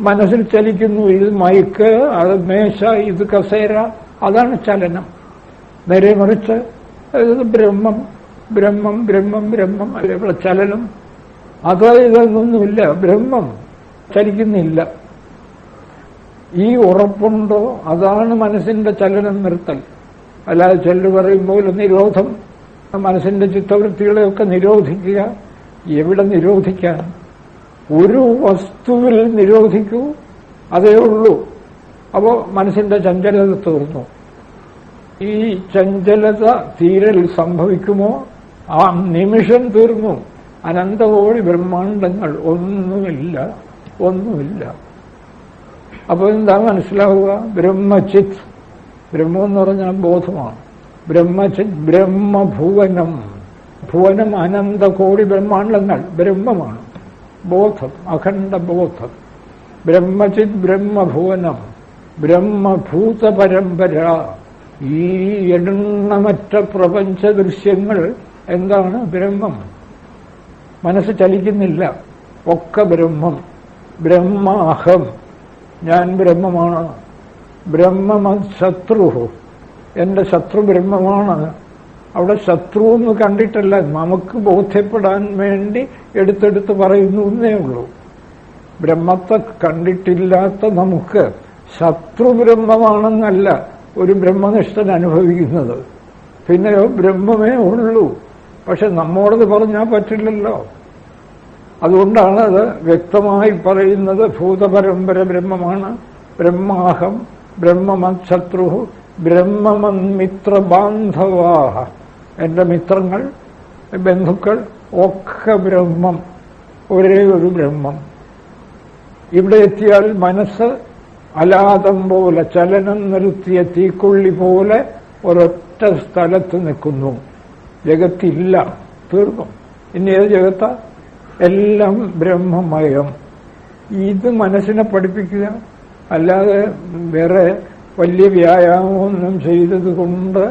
മനസ്സിൽ ചലിക്കുന്നു. ഇത് മയക്ക് അത് മേശ ഇത് കസേര അതാണ് ചലനം. നേരെ മറിച്ച് ബ്രഹ്മം ബ്രഹ്മം ബ്രഹ്മം ബ്രഹ്മം ബ്രഹ്മം അതേപോലെ ചലനം. അത് ഇതൊന്നുമില്ല ബ്രഹ്മം ചലിക്കുന്നില്ല. ഈ ഉറപ്പുണ്ടോ? അതാണ് മനസ്സിന്റെ ചലനം നിർത്തൽ. അല്ലാതെ ചെല്ലു പറയുമ്പോൾ നിരോധം. മനസ്സിന്റെ ചിത്തവൃത്തികളെയൊക്കെ നിരോധിക്കുക. എവിടെ നിരോധിക്കാൻ? ഒരു വസ്തുവിൽ നിരോധിക്കൂ. അതേ ഉള്ളൂ. അപ്പോ മനസ്സിന്റെ ചഞ്ചലത തീർന്നു. ഈ ചഞ്ചലത തീരൽ സംഭവിക്കുമോ? ആ നിമിഷം തീർന്നു. അനന്തകോടി ബ്രഹ്മാണ്ടങ്ങൾ ഒന്നുമില്ല ഒന്നുമില്ല. അപ്പൊ എന്താ മനസ്സിലാവുക? ബ്രഹ്മചിത് ബ്രഹ്മം എന്ന് പറഞ്ഞാൽ ബോധമാണ്. ബ്രഹ്മചിത് ബ്രഹ്മഭുവനം. ഭുവനം അനന്തകോടി ബ്രഹ്മാണ്ടങ്ങൾ ബ്രഹ്മമാണ്. ബോധം അഖണ്ഡ ബോധം. ബ്രഹ്മചിത് ബ്രഹ്മഭുവനം ബ്രഹ്മഭൂത പരമ്പര ഈ എണ്ണമറ്റ പ്രപഞ്ച ദൃശ്യങ്ങൾ എന്താണ്? ബ്രഹ്മം. മനസ്സ് ചലിക്കുന്നില്ല. ഒക്കെ ബ്രഹ്മം. ബ്രഹ്മാഹം. ഞാൻ ബ്രഹ്മമാണ്. ബ്രഹ്മമത് ശത്രു എന്റെ ശത്രു ബ്രഹ്മമാണ്. അവിടെ ശത്രു എന്ന് കണ്ടിട്ടല്ല. നമുക്ക് ബോധ്യപ്പെടാൻ വേണ്ടി എടുത്തെടുത്ത് പറയുന്നു എന്നേ ഉള്ളൂ. ബ്രഹ്മത്തെ കണ്ടിട്ടില്ലാത്ത നമുക്ക് ശത്രു ബ്രഹ്മമാണെന്നല്ല ഒരു ബ്രഹ്മനിഷ്ഠൻ അനുഭവിക്കുന്നത്. പിന്നെയോ ബ്രഹ്മമേ ഉള്ളൂ. പക്ഷെ നമ്മോടത് പറഞ്ഞാൽ പറ്റില്ലല്ലോ. അതുകൊണ്ടാണ് അത് വ്യക്തമായി പറയുന്നത് ഭൂതപരമ്പര ബ്രഹ്മമാണ്. ബ്രഹ്മാഹം ബ്രഹ്മമത് ശത്രു ബ്രഹ്മമന്മിത്ര ബാന്ധവാഹ എന്റെ മിത്രങ്ങൾ ബന്ധുക്കൾ ഒക്കെ ബ്രഹ്മം. ഒരേ ഒരു ബ്രഹ്മം. ഇവിടെ എത്തിയാൽ മനസ്സ് അലാതം പോലെ ചലനം നിർത്തിയ തീക്കൊള്ളി പോലെ ഒരൊറ്റ സ്ഥലത്ത് നിൽക്കുന്നു. ജഗത്തില്ല തീർന്നു. ഇനി ഏത് ജഗത്ത? എല്ലാം ബ്രഹ്മമയം. ഇത് മനസ്സിനെ പഠിപ്പിക്കുക അല്ലാതെ വേറെ വലിയ വ്യായാമമൊന്നും ചെയ്തത് കൊണ്ട്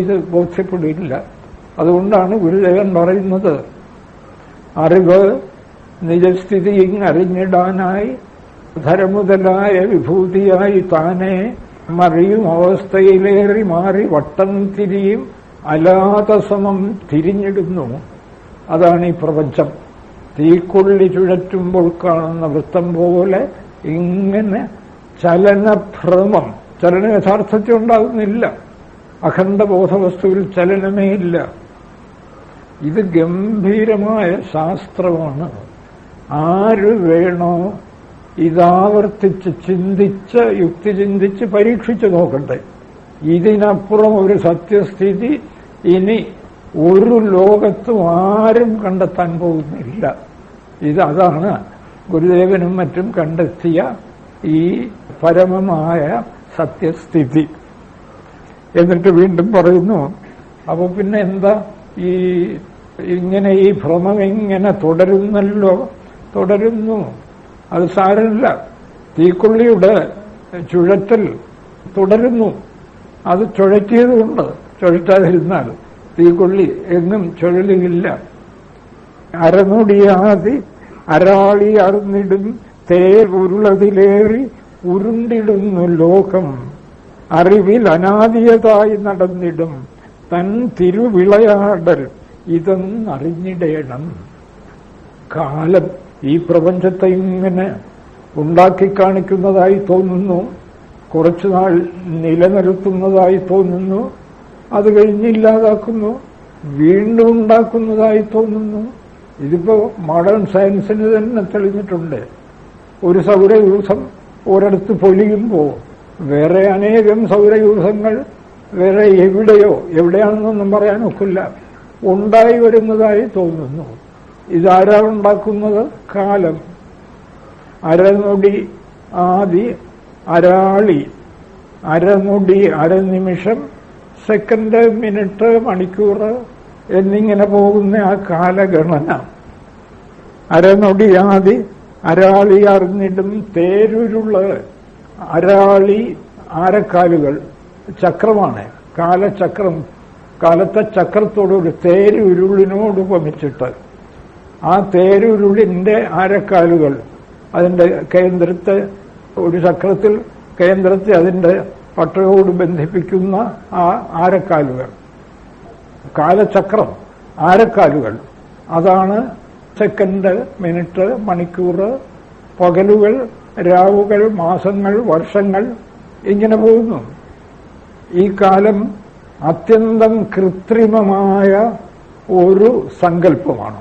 ഇത് ബോധ്യപ്പെടില്ല. അതുകൊണ്ടാണ് ഗുരുദേവൻ പറയുന്നത് അറിവ് നിജസ്ഥിതി അറിഞ്ഞിടാനായി ധരമുതലായ വിഭൂതിയായി താനെ മറിയും അവസ്ഥയിലേറി മാറി വട്ടം തിരിയും അലാത സമം തിരിഞ്ഞിടുന്നു. അതാണ് ഈ പ്രപഞ്ചം. തീക്കൊള്ളി ചുഴറ്റുമ്പോൾ കാണുന്ന വൃത്തം പോലെ ഇങ്ങനെ ചലനഭ്രമം ചലനം യഥാർത്ഥത്തിൽ ഉണ്ടാകുന്നില്ല. അഖണ്ഡ ബോധവസ്തുവിൽ ചലനമേ ഇല്ല. ഇത് ഗംഭീരമായ ശാസ്ത്രമാണ്. ആര് വേണോ ഇതാവർത്തിച്ച് ചിന്തിച്ച് യുക്തി ചിന്തിച്ച് പരീക്ഷിച്ചു നോക്കട്ടെ. ഇതിനപ്പുറം ഒരു സത്യസ്ഥിതി ഇനി ഒരു ലോകത്തും ആരും കണ്ടെത്താൻ പോകുന്നില്ല. ഇത് അതാണ് ഗുരുദേവനും മറ്റും കണ്ടെത്തിയ ഈ പരമമായ സത്യസ്ഥിതി. എന്നിട്ട് വീണ്ടും പറയുന്നു അപ്പൊ പിന്നെ എന്താ ഈ ഇങ്ങനെ ഈ ഭ്രമം ഇങ്ങനെ തുടരുന്നല്ലോ തുടരുന്നു. അത് സാരമില്ല. തീക്കൊള്ളിയുടെ ചുഴറ്റൽ തുടരുന്നു. അത് ചുഴറ്റിയതുകൊണ്ട് ചുഴറ്റാതിരുന്നാൽ തീക്കൊള്ളി എന്നും ചുഴലുകില്ല അരനൊടിയാതി അരാളി അറിഞ്ഞിടും തേരുരുളതിലേറി ഉരുണ്ടിടുന്നു ലോകം. അറിവിൽ അനാദിയതായി നടന്നിടും. തൻ തിരുവിളയാടൽ ഇതെന്നറിഞ്ഞിടേണം. കാലം ഈ പ്രപഞ്ചത്തെ ഇങ്ങനെ ഉണ്ടാക്കി കാണിക്കുന്നതായി തോന്നുന്നു. കുറച്ചുനാൾ നിലനിർത്തുന്നതായി തോന്നുന്നു. അത് കഴിഞ്ഞില്ലാതാക്കുന്നു. വീണ്ടും ഉണ്ടാക്കുന്നതായി തോന്നുന്നു. ഇതിപ്പോ മോഡേൺ സയൻസിന് തന്നെ തെളിഞ്ഞിട്ടുണ്ട്. ഒരു സൗരയൂഥം ഒരിടത്ത് പൊലിയുമ്പോൾ വേറെ അനേകം സൗരയൂഥങ്ങൾ വേറെ എവിടെയോ എവിടെയാണെന്നൊന്നും പറയാൻ ഒക്കില്ല. ഉണ്ടായി വരുന്നതായി തോന്നുന്നു. ഇതാരാ ഉണ്ടാക്കുന്നത്? കാലം. അരനൊടി ആദി അരാളി. അരനൊടി അരനിമിഷം സെക്കൻഡ് മിനിറ്റ് മണിക്കൂർ എന്നിങ്ങനെ പോകുന്ന ആ കാലഗണന. അരനൊടിയാതി അരാളി അറിഞ്ഞിടും തേരുരുള്ള അരാളി ആരക്കാലുകൾ ചക്രമാണ്. കാലചക്രം കാലത്തെ ചക്രത്തോടൊരു തേരുരുളിനോട് ഉപമിച്ചിട്ട് ആ തേരുരുളിന്റെ ആരക്കാലുകൾ അതിന്റെ കേന്ദ്രത്തെ ഒരു ചക്രത്തിൽ കേന്ദ്രത്തെ അതിന്റെ പട്ടയോട് ബന്ധിപ്പിക്കുന്ന ആ ആരക്കാലുകൾ. കാലചക്രം ആരക്കാലുകൾ. അതാണ് സെക്കൻഡ് മിനിറ്റ് മണിക്കൂർ പകലുകൾ രാവുകൾ മാസങ്ങൾ വർഷങ്ങൾ ഇങ്ങനെ പോകുന്നു. ഈ കാലം അത്യന്തം കൃത്രിമമായ ഒരു സങ്കല്പമാണ്.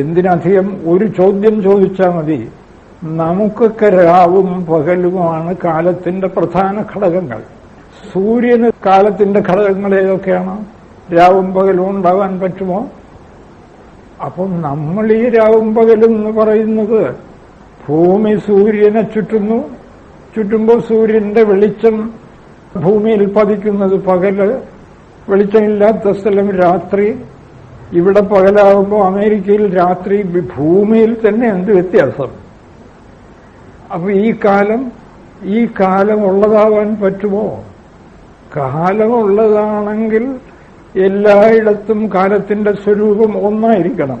എന്തിനധികം ഒരു ചോദ്യം ചോദിച്ചാൽ മതി. നമുക്കൊക്കെ രാവും പകലുമാണ് കാലത്തിന്റെ പ്രധാന ഘടകങ്ങൾ. സൂര്യന് കാലത്തിന്റെ ഘടകങ്ങൾ ഏതൊക്കെയാണ് രാവും പകലും ഉണ്ടാവാൻ പറ്റുമോ? അപ്പം നമ്മൾ ഈ രാവും പകലെന്ന് പറയുന്നത് ഭൂമി സൂര്യനെ ചുറ്റുന്നു. ചുറ്റുമ്പോൾ സൂര്യന്റെ വെളിച്ചം ഭൂമിയിൽ പതിക്കുന്നത് പകൽ. വെളിച്ചമില്ലാത്ത സ്ഥലം രാത്രി. ഇവിടെ പകലാകുമ്പോൾ അമേരിക്കയിൽ രാത്രി ഭൂമിയിൽ തന്നെ എന്ത് വ്യത്യാസം? അപ്പൊ ഈ കാലം ഈ കാലം ഉള്ളതാവാൻ പറ്റുമോ? കാലമുള്ളതാണെങ്കിൽ എല്ലായിടത്തും കാലത്തിന്റെ സ്വരൂപം ഒന്നായിരിക്കണം.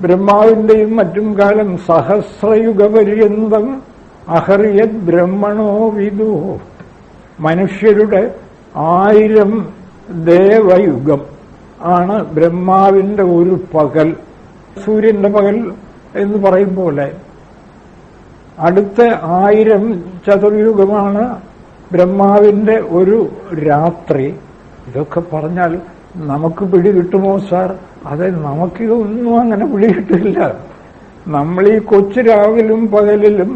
ബ്രഹ്മാവിന്റെയും മറ്റും കാലം സഹസ്രയുഗപര്യന്തം അഹറിയത് ബ്രഹ്മണോ വിദു. മനുഷ്യരുടെ ആയിരം ദേവയുഗം ആണ് ബ്രഹ്മാവിന്റെ ഒരു പകൽ. സൂര്യന്റെ പകൽ എന്ന് പറയും പോലെ അടുത്ത ആയിരം ചതുർയുഗമാണ് ബ്രഹ്മാവിന്റെ ഒരു രാത്രി. ഇതൊക്കെ പറഞ്ഞാൽ നമുക്ക് പിടി കിട്ടുമോ സാർ? അതെ നമുക്ക് ഒന്നും അങ്ങനെ പിടി കിട്ടില്ല. നമ്മൾ ഈ കൊച്ചു രാവിലും പകലിലും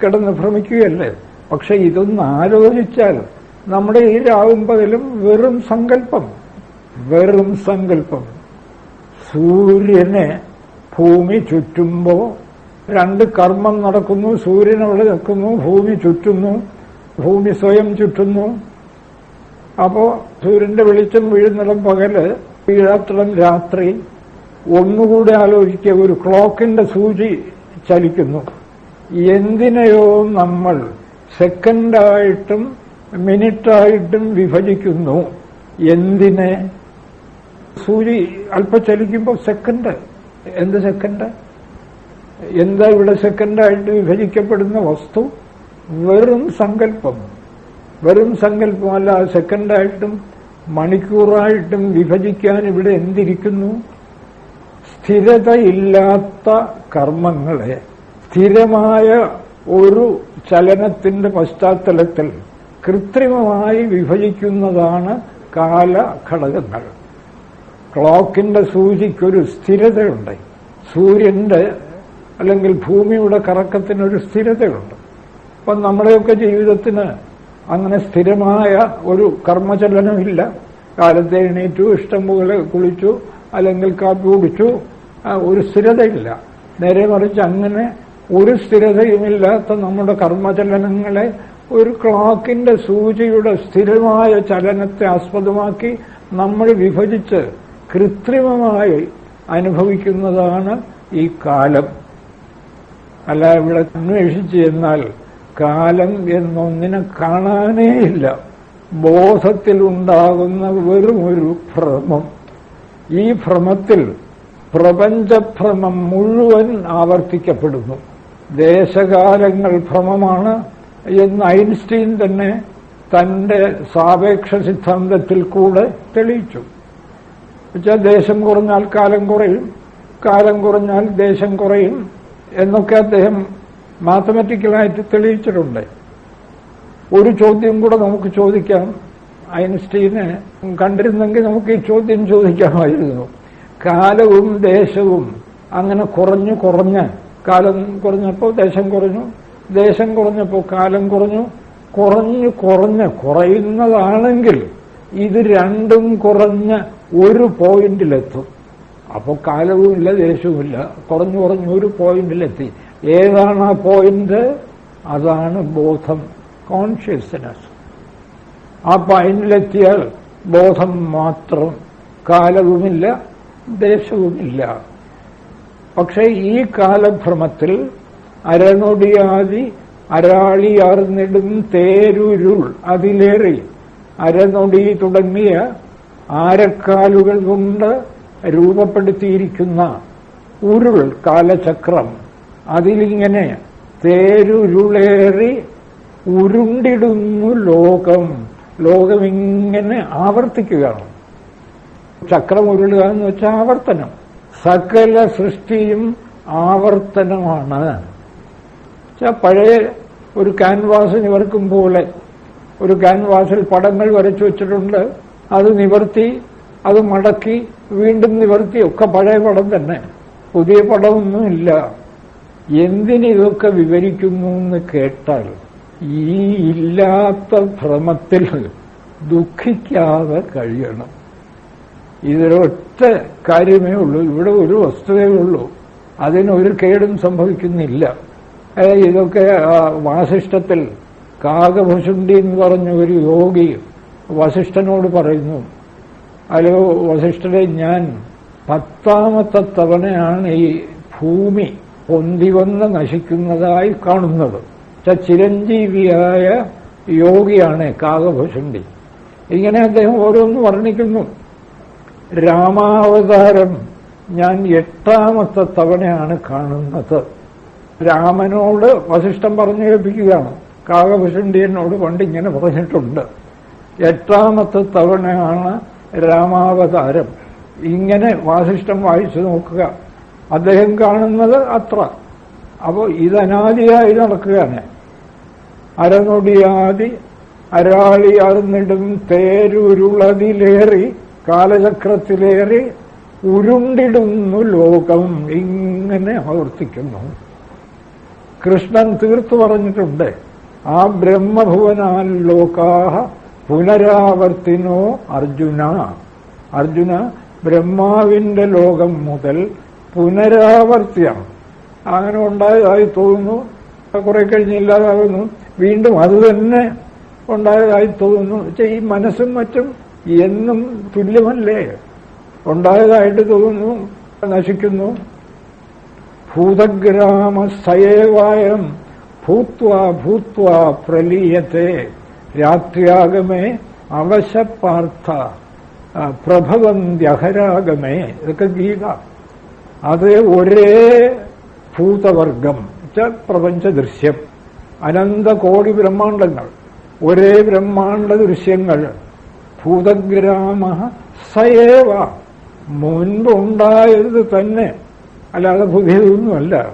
കിടന്ന് ഭ്രമിക്കുകയല്ലേ? പക്ഷെ ഇതൊന്ന് ആലോചിച്ചാൽ നമ്മുടെ ഈ രാവും പകലും വെറും സങ്കല്പം. വെറും സങ്കല്പം. സൂര്യനെ ഭൂമി ചുറ്റുമ്പോ രണ്ട് കർമ്മം നടക്കുന്നു സൂര്യൻ അവിടെ നിൽക്കുന്നു ഭൂമി ചുറ്റുന്നു ഭൂമി സ്വയം ചുറ്റുന്നു അപ്പോ സൂര്യന്റെ വെളിച്ചം വീഴുന്നിടം പകൽ വീഴാത്തിടം രാത്രി. ഒന്നുകൂടെ ആലോചിക്കുക ഒരു ക്ലോക്കിന്റെ സൂചി ചലിക്കുന്നു. എന്തിനെയോ നമ്മൾ സെക്കൻഡായിട്ടും മിനിറ്റായിട്ടും വിഭജിക്കുന്നു. എന്തിനെ? സൂചി അല്പം ചലിക്കുമ്പോൾ സെക്കൻഡ്. എന്ത് സെക്കൻഡ്? എന്താ ഇവിടെ സെക്കൻഡായിട്ട് വിഭജിക്കപ്പെടുന്ന വസ്തു? വെറും സങ്കല്പം. വെറും സങ്കല്പമല്ല സെക്കൻഡായിട്ടും മണിക്കൂറായിട്ടും വിഭജിക്കാൻ ഇവിടെ എന്തിരിക്കുന്നു? സ്ഥിരതയില്ലാത്ത കർമ്മങ്ങളെ സ്ഥിരമായ ഒരു ചലനത്തിന്റെ പശ്ചാത്തലത്തിൽ കൃത്രിമമായി വിഭജിക്കുന്നതാണ് കാലഘടകങ്ങൾ. ക്ലോക്കിന്റെ സൂചിക്കൊരു സ്ഥിരതയുണ്ട്. സൂര്യന്റെ അല്ലെങ്കിൽ ഭൂമിയുടെ കറക്കത്തിനൊരു സ്ഥിരതയുണ്ട്. അപ്പം നമ്മുടെയൊക്കെ ജീവിതത്തിന് അങ്ങനെ സ്ഥിരമായ ഒരു കർമ്മചലനമില്ല കാലത്തെ എണീറ്റു ഇഷ്ടം പോലെ കുളിച്ചു അല്ലെങ്കിൽ കാപ്പി കുടിച്ചു ഒരു സ്ഥിരതയില്ല. നേരെ മറിച്ച് അങ്ങനെ ഒരു സ്ഥിരതയുമില്ലാത്ത നമ്മുടെ കർമ്മചലനങ്ങളെ ഒരു ക്ലോക്കിന്റെ സൂചിയുടെ സ്ഥിരമായ ചലനത്തെ ആസ്പദമാക്കി നമ്മൾ വിഭജിച്ച് കൃത്രിമമായി അനുഭവിക്കുന്നതാണ് ഈ കാലം. അല്ല ഇവിടെ അന്വേഷിച്ച് ചെന്നാൽ കാലം എന്നൊന്നിനെ കാണാനേയില്ല ബോധത്തിലുണ്ടാകുന്ന വെറും ഒരു ഭ്രമം. ഈ ഭ്രമത്തിൽ പ്രപഞ്ചഭ്രമം മുഴുവൻ ആവർത്തിക്കപ്പെടുന്നു. ദേശകാലങ്ങൾ ഭ്രമമാണ് എന്ന് ഐൻസ്റ്റീൻ തന്നെ തന്റെ സാപേക്ഷ സിദ്ധാന്തത്തിൽ കൂടെ തെളിയിച്ചു. വെച്ചാൽ ദേശം കുറഞ്ഞാൽ കാലം കുറയും കാലം കുറഞ്ഞാൽ ദേശം കുറയും എന്നൊക്കെ അദ്ദേഹം മാത്തമാറ്റിക്കലായിട്ട് തെളിയിച്ചിട്ടുണ്ട്. ഒരു ചോദ്യം കൂടെ നമുക്ക് ചോദിക്കാം. ഐൻസ്റ്റീനെ കണ്ടിരുന്നെങ്കിൽ നമുക്ക് ഈ ചോദ്യം ചോദിക്കാമായിരുന്നു. കാലവും ദേശവും അങ്ങനെ കുറഞ്ഞു കുറഞ്ഞ് കാലം കുറഞ്ഞപ്പോൾ ദേശം കുറഞ്ഞു ദേശം കുറഞ്ഞപ്പോൾ കാലം കുറഞ്ഞു. കുറഞ്ഞു കുറഞ്ഞ് കുറയുന്നതാണെങ്കിൽ ഇത് രണ്ടും കുറഞ്ഞ് ഒരു പോയിന്റിലെത്തും. അപ്പോൾ കാലവുമില്ല ദേശവുമില്ല. കുറഞ്ഞു കുറഞ്ഞ് ഒരു പോയിന്റിലെത്തി. ഏതാണ് ആ പോയിന്റ് അതാണ് ബോധം കോൺഷ്യസ്നസ് ആ പോയിന്റിലെത്തിയാൽ ബോധം മാത്രം കാലവുമില്ല ദേശവുമില്ല. പക്ഷേ ഈ കാലഭ്രമത്തിൽ അരനൊടിയാതി അരാളിയാർന്നിടും തേരുരുൾ അതിലേറി. അരനൊടി തുടങ്ങിയ ആരക്കാലുകൾ കൊണ്ട് രൂപപ്പെടുത്തിയിരിക്കുന്ന ഉരുൾ കാലചക്രം. അതിലിങ്ങനെ തേരുരുളേറി ഉരുണ്ടിടുന്നു ലോകം. ലോകം ഇങ്ങനെ ആവർത്തിക്കുകയാണ്. ചക്രം ഉരുളുക എന്ന് വെച്ചാൽ ആവർത്തനം. സകല സൃഷ്ടിയും ആവർത്തനമാണ്. പഴയ ഒരു ക്യാൻവാസ് നിവർക്കും പോലെ ഒരു ക്യാൻവാസിൽ പടങ്ങൾ വരച്ചു വെച്ചിട്ടുണ്ട്. അത് നിവർത്തി അത് മടക്കി വീണ്ടും നിവർത്തി. ഒക്കെ പഴയ പടം തന്നെ. പുതിയ പടമൊന്നുമില്ല. എന്തിനിതൊക്കെ വിവരിക്കുന്നു എന്ന് കേട്ടാൽ ഈ ഇല്ലാത്ത ഭ്രമത്തിൽ ദുഃഖിക്കാതെ കഴിയണം. ഇതിലൊറ്റ കാര്യമേ ഉള്ളൂ. ഇവിടെ ഒരു വസ്തുതയേ ഉള്ളൂ. അതിനൊരു കേടും സംഭവിക്കുന്നില്ല. ഇതൊക്കെ വാസിഷ്ഠത്തിൽ കാകഭുഷുണ്ടി എന്ന് പറഞ്ഞ ഒരു യോഗി വസിഷ്ഠനോട് പറയുന്നു. അല്ലോ വസിഷ്ഠരെ ഞാൻ പത്താമത്തെ തവണയാണ് ഈ ഭൂമി പൊന്തി വന്ന് നശിക്കുന്നതായി കാണുന്നത്. ചിരഞ്ജീവിയായ യോഗിയാണ് കാകഭൂഷണ്ടി. ഇങ്ങനെ അദ്ദേഹം ഓരോന്ന് വർണിക്കുന്നു. രാമാവതാരം ഞാൻ എട്ടാമത്തെ തവണയാണ് കാണുന്നത്. രാമനോട് വസിഷ്ഠം പറഞ്ഞു കേൾപ്പിക്കുകയാണ് കാകഭൂഷണ്ടിയനോട് പണ്ട് ഇങ്ങനെ പറഞ്ഞിട്ടുണ്ട്. എട്ടാമത്തെ തവണയാണ് രാമാവതാരം. ഇങ്ങനെ വാസിഷ്ഠം വായിച്ചു നോക്കുക. അദ്ദേഹം കാണുന്നത് അത്ര. അപ്പോൾ ഇതനാദിയായി നടക്കുകയാണ്. അരനൊടിയാതി അരാളിയാർന്നിടും തേരുരുളതിലേറി കാലചക്രത്തിലേറി ഉരുണ്ടിടുന്നു ലോകം. ഇങ്ങനെ ആവർത്തിക്കുന്നു കൃഷ്ണൻ തീർത്തു പറഞ്ഞിട്ടുണ്ട് ആ ബ്രഹ്മഭുവനാൽ ലോകാഹ പുനരാവർത്തിനോ അർജുന. അർജുന ബ്രഹ്മാവിന്റെ ലോകം മുതൽ പുനരാവർത്തിയാണ്. അങ്ങനെ ഉണ്ടായതായി തോന്നുന്നു. കുറെ കഴിഞ്ഞ് ഇല്ലാതാകുന്നു. വീണ്ടും അത് തന്നെ ഉണ്ടായതായി തോന്നുന്നു. പക്ഷെ ഈ മനസ്സും മറ്റും എന്നും തുല്യമല്ലേ? ഉണ്ടായതായിട്ട് തോന്നുന്നു നശിക്കുന്നു. ഭൂതഗ്രാമ സയേവായം ഭൂത്വ ഭൂത്വ പ്രലീയത്തെ. രാത്രിയാഗമേ അവശപ്പാർത്ഥ പ്രഭവം പ്രഭവന്ത്യഹരാഗമേ. ഇതൊക്കെ ഗീത. അത് ഒരേ ഭൂതവർഗം. പ്രപഞ്ച ദൃശ്യം. അനന്ത കോടി ബ്രഹ്മാണ്ടങ്ങൾ. ഒരേ ബ്രഹ്മാണ്ട ദൃശ്യങ്ങൾ. ഭൂതഗ്രാമ സയേവ. മുൻപുണ്ടായത് തന്നെ. അല്ലാതെ പുതിയതൊന്നുമല്ല